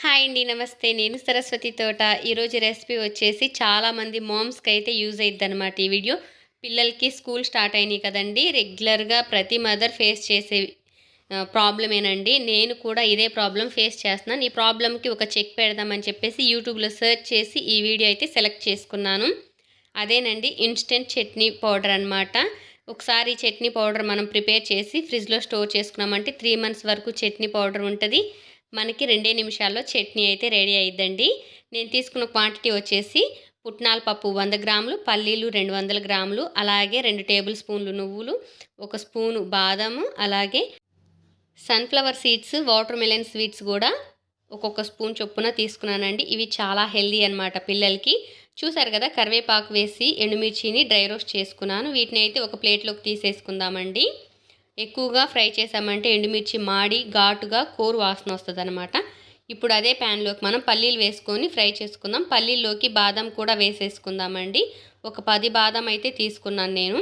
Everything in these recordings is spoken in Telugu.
హాయ్ అండి నమస్తే. నేను సరస్వతి తోట. ఈరోజు రెసిపీ వచ్చేసి చాలామంది మామ్స్కి అయితే యూజ్ అయ్యిద్ది అనమాట ఈ వీడియో. పిల్లలకి స్కూల్ స్టార్ట్ అయినాయి కదండి. రెగ్యులర్గా ప్రతి మదర్ ఫేస్ చేసే ప్రాబ్లమేనండి నేను కూడా ఇదే ప్రాబ్లం ఫేస్ చేస్తున్నాను. ఈ ప్రాబ్లంకి ఒక చెక్ పెడదామని చెప్పేసి యూట్యూబ్లో సెర్చ్ చేసి ఈ వీడియో అయితే సెలెక్ట్ చేసుకున్నాను. అదేనండి ఇన్స్టెంట్ చట్నీ పౌడర్ అనమాట ఒకసారి చట్నీ పౌడర్ మనం ప్రిపేర్ చేసి ఫ్రిడ్జ్లో స్టోర్ చేసుకున్నామంటే త్రీ మంత్స్ వరకు చట్నీ పౌడర్ ఉంటుంది. మనకి రెండే నిమిషాల్లో చట్నీ అయితే రెడీ అయిద్దండి. నేను తీసుకున్న క్వాంటిటీ వచ్చేసి పుట్నాల పప్పు వంద గ్రాములు పల్లీలు రెండు వందల గ్రాములు అలాగే రెండు టేబుల్ స్పూన్లు నువ్వులు ఒక స్పూను బాదము అలాగే sunflower seeds watermelon sweets కూడా ఒక్కొక్క స్పూన్ చొప్పున తీసుకున్నానండి. ఇవి చాలా హెల్దీ అనమాట పిల్లలకి. చూసారు కదా కరివేపాకు వేసి ఎండుమిర్చిని డ్రై రోస్ట్ చేసుకున్నాను. వీటిని అయితే ఒక ప్లేట్లోకి తీసేసుకుందామండి. ఎక్కువగా ఫ్రై చేసామంటే ఎండుమిర్చి మాడి ఘాటుగా కోరు వాసన వస్తుంది అనమాట ఇప్పుడు అదే ప్యాన్లోకి మనం పల్లీలు వేసుకొని ఫ్రై చేసుకుందాం. పల్లీల్లోకి బాదం కూడా వేసేసుకుందామండి. ఒక పది బాదం అయితే తీసుకున్నాను నేను.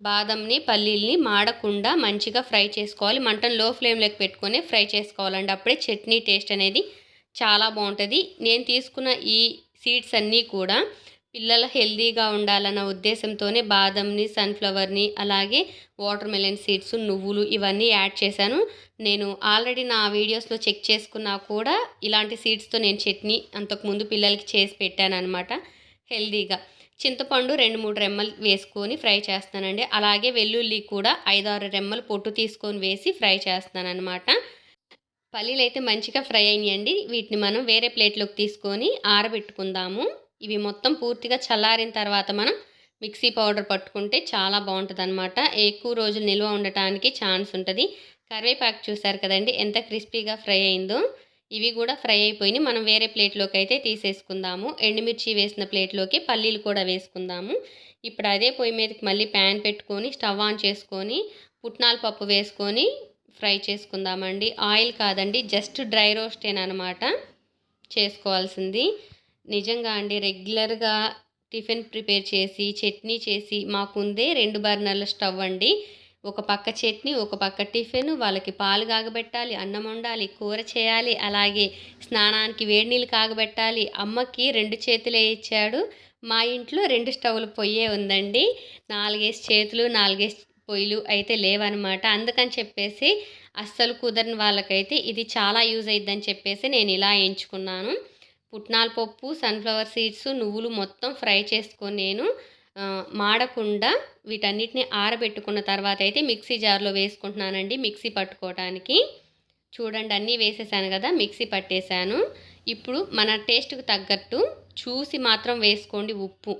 బాదంని పల్లీల్ని మాడకుండా మంచిగా ఫ్రై చేసుకోవాలి. మంటను లో ఫ్లేమ్లోకి పెట్టుకొని ఫ్రై చేసుకోవాలండి. అప్పుడే చట్నీ టేస్ట్ అనేది చాలా బాగుంటుంది. నేను తీసుకున్న ఈ సీడ్స్ అన్నీ కూడా పిల్లలు హెల్దీగా ఉండాలన్న ఉద్దేశంతోనే బాదంని సన్ఫ్లవర్ని అలాగే వాటర్ మెలన్ సీడ్స్ నువ్వులు ఇవన్నీ యాడ్ చేశాను. నేను ఆల్రెడీ నా వీడియోస్లో చెక్ చేసుకున్నా కూడా ఇలాంటి సీడ్స్తో నేను చట్నీ అంతకుముందు పిల్లలకి చేసి పెట్టాను అనమాట హెల్దీగా. చింతపండు రెండు మూడు రెమ్మలు వేసుకొని ఫ్రై చేస్తానండి. అలాగే వెల్లుల్లి కూడా ఐదారు రెమ్మలు పొట్టు తీసుకొని వేసి ఫ్రై చేస్తాను అనమాట పల్లీలు అయితే మంచిగా ఫ్రై అయినాయండి. వీటిని మనం వేరే ప్లేట్లోకి తీసుకొని ఆరబెట్టుకుందాము. ఇవి మొత్తం పూర్తిగా చల్లారిన తర్వాత మనం మిక్సీ పౌడర్ పట్టుకుంటే చాలా బాగుంటుంది అనమాట ఎక్కువ రోజులు నిల్వ ఉండటానికి ఛాన్స్ ఉంటుంది. కరివేపాకు చూసారు కదండి ఎంత క్రిస్పీగా ఫ్రై అయిందో. ఇవి కూడా ఫ్రై అయిపోయినాయి. మనం వేరే ప్లేట్లోకి అయితే తీసేసుకుందాము. ఎండుమిర్చి వేసిన ప్లేట్లోకి పల్లీలు కూడా వేసుకుందాము. ఇప్పుడు అదే పొయ్యి మీదకి మళ్ళీ ప్యాన్ పెట్టుకొని స్టవ్ ఆన్ చేసుకొని పుట్నాల పప్పు వేసుకొని ఫ్రై చేసుకుందామండి. ఆయిల్ కాదండి జస్ట్ డ్రై రోస్టేనమాట చేసుకోవాల్సింది. నిజంగా అండి రెగ్యులర్గా టిఫిన్ ప్రిపేర్ చేసి చట్నీ చేసి మాకుందే రెండు బర్నర్ల స్టవ్ అండి. ఒక పక్క చట్నీ ఒక పక్క టిఫిన్. వాళ్ళకి పాలు కాగబెట్టాలి అన్నం వండాలి కూర చేయాలి అలాగే స్నానానికి వేడి నీళ్ళు కాగబెట్టాలి. అమ్మకి రెండు చేతులే ఇచ్చాడు. మా ఇంట్లో రెండు స్టవ్లు పొయ్యే ఉందండి. నాలుగేసి చేతులు నాలుగేసి పొయ్యిలు అయితే లేవన్నమాట అందుకని చెప్పేసి అస్సలు కుదరని వాళ్ళకైతే ఇది చాలా యూజ్ అయిద్దని చెప్పేసి నేను ఇలా ఎంచుకున్నాను. పుట్నాల పప్పు సన్ఫ్లవర్ సీడ్స్ నువ్వులు మొత్తం ఫ్రై చేసుకొని నేను మాడకుండా వీటన్నిటిని ఆరబెట్టుకున్న తర్వాత అయితే మిక్సీ జార్లో వేసుకుంటున్నానండి మిక్సీ పట్టుకోవడానికి చూడండి అన్నీ వేసేసాను కదా మిక్సీ పట్టేశాను. ఇప్పుడు మన టేస్ట్కి తగ్గట్టు చూసి మాత్రం వేసుకోండి ఉప్పు.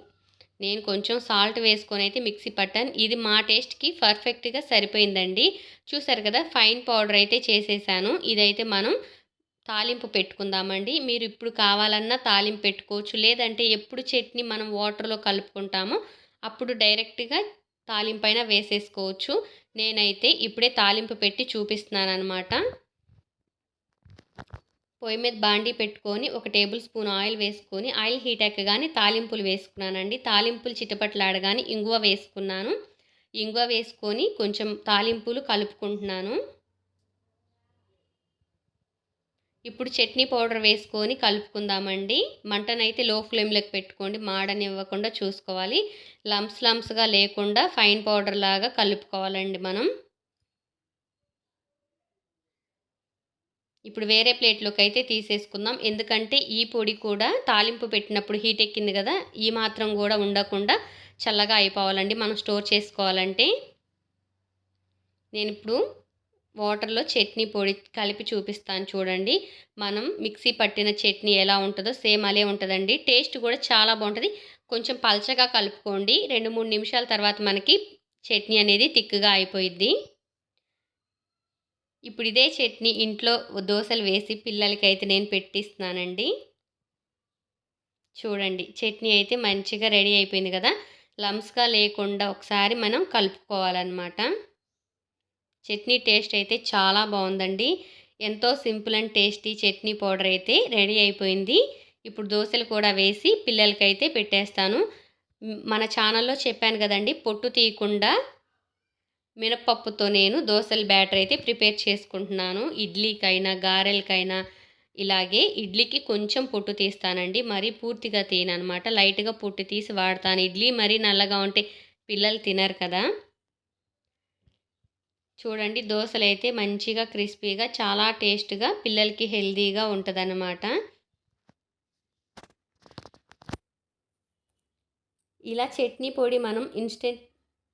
నేను కొంచెం సాల్ట్ వేసుకొని అయితే మిక్సీ పట్టాను. ఇది మా టేస్ట్కి పర్ఫెక్ట్గా సరిపోయిందండి. చూసారు కదా ఫైన్ పౌడర్ అయితే చేసేసాను. ఇదైతే మనం తాలింపు పెట్టుకుందామండి. మీరు ఇప్పుడు కావాలన్నా తాలింపు పెట్టుకోవచ్చు. లేదంటే ఎప్పుడు చట్నీ మనం వాటర్లో కలుపుకుంటామో అప్పుడు డైరెక్ట్గా తాలింపు అయినా వేసేసుకోవచ్చు. నేనైతే ఇప్పుడే తాలింపు పెట్టి చూపిస్తున్నాను అనమాట పొయ్యి మీద బాండీ పెట్టుకొని ఒక టేబుల్ స్పూన్ ఆయిల్ వేసుకొని ఆయిల్ హీట్ ఎక్కగానే తాలింపులు వేసుకున్నానండి. తాలింపులు చిటపట్లాడగానే ఇంగువ వేసుకున్నాను. ఇంగువ వేసుకొని కొంచెం తాలింపులు కలుపుకుంటున్నాను. ఇప్పుడు చట్నీ పౌడర్ వేసుకొని కలుపుకుందామండి. మంటనైతే లో ఫ్లేమ్లోకి పెట్టుకోండి. మాడనివ్వకుండా చూసుకోవాలి. లంప్స్ లంప్స్గా లేకుండా ఫైన్ పౌడర్ లాగా కలుపుకోవాలండి మనం. ఇప్పుడు వేరే ప్లేట్లోకి అయితే తీసేసుకుందాం. ఎందుకంటే ఈ పొడి కూడా తాలింపు పెట్టినప్పుడు హీట్ ఎక్కింది కదా ఈ మాత్రం కూడా ఉండకుండా చల్లగా అయిపోవాలండి. మనం స్టోర్ చేసుకోవాలంటే. నేను ఇప్పుడు వాటర్లో చట్నీ పొడి కలిపి చూపిస్తాను చూడండి. మనం మిక్సీ పట్టిన చట్నీ ఎలా ఉంటుందో సేమ్ అలే ఉంటుందండి. టేస్ట్ కూడా చాలా బాగుంటుంది. కొంచెం పల్చగా కలుపుకోండి. రెండు మూడు నిమిషాల తర్వాత మనకి చట్నీ అనేది తిక్కుగా అయిపోయిద్ది. ఇప్పుడు ఇదే చట్నీ ఇంట్లో దోశలు వేసి పిల్లలకి అయితే నేను పెట్టిస్తున్నానండి. చూడండి చట్నీ అయితే మంచిగా రెడీ అయిపోయింది కదా. లమ్స్గా లేకుండా ఒకసారి మనం కలుపుకోవాలన్నమాట. చట్నీ టేస్ట్ అయితే చాలా బాగుందండి. ఎంతో simple and tasty chutney powder అయితే రెడీ అయిపోయింది. ఇప్పుడు దోశలు కూడా వేసి పిల్లలకైతే పెట్టేస్తాను. మన ఛానల్లో చెప్పాను కదండి పొట్టు తీయకుండా మినపప్పుతో నేను దోశల బ్యాటర్ అయితే ప్రిపేర్ చేసుకుంటున్నాను. ఇడ్లీకైనా గారెలకైనా ఇలాగే ఇడ్లీకి కొంచెం పొట్టు తీస్తానండి. మరీ పూర్తిగా తీయనమాట లైట్గా పొట్టు తీసి వాడతాను. ఇడ్లీ మరీ నల్లగా ఉంటే పిల్లలు తినరు కదా. చూడండి దోశలు అయితే మంచిగా క్రిస్పీగా చాలా టేస్ట్గా పిల్లలకి హెల్దీగా ఉంటుందన్నమాట. ఇలా చట్నీ పొడి మనం ఇన్స్టెంట్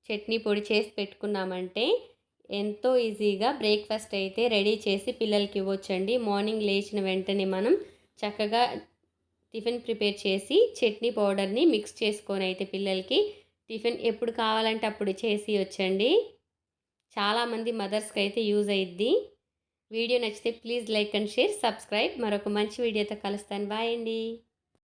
చట్నీ పొడి చేసి పెట్టుకున్నామంటే ఎంతో ఈజీగా బ్రేక్ఫాస్ట్ అయితే రెడీ చేసి పిల్లలకి ఇవ్వచ్చండి. మార్నింగ్ లేచిన వెంటనే మనం చక్కగా టిఫిన్ ప్రిపేర్ చేసి చట్నీ పౌడర్ని మిక్స్ చేసుకొని అయితే పిల్లలకి టిఫిన్ ఎప్పుడు కావాలంటే అప్పుడు చేసి వచ్చండి చాలామంది మదర్స్కి అయితే యూజ్ అయ్యిద్ది వీడియో నచ్చితే please like and share subscribe మరొక మంచి వీడియోతో కలుస్తాను. బాయ్ అండి.